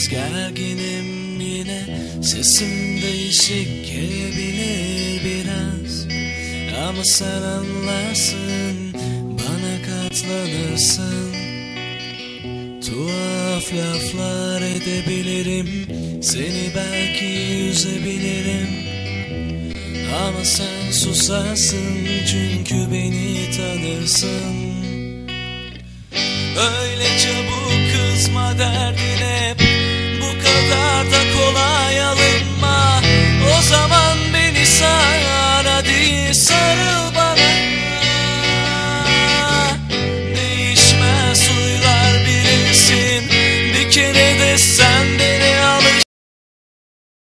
Biraz gerginim yine Sesim değişik gelebilir biraz. Ama sen anlarsın Bana katlanırsın. Tuhaf laflar edebilirim Seni belki üzebilirim. Ama sen susarsın Çünkü beni tanırsın.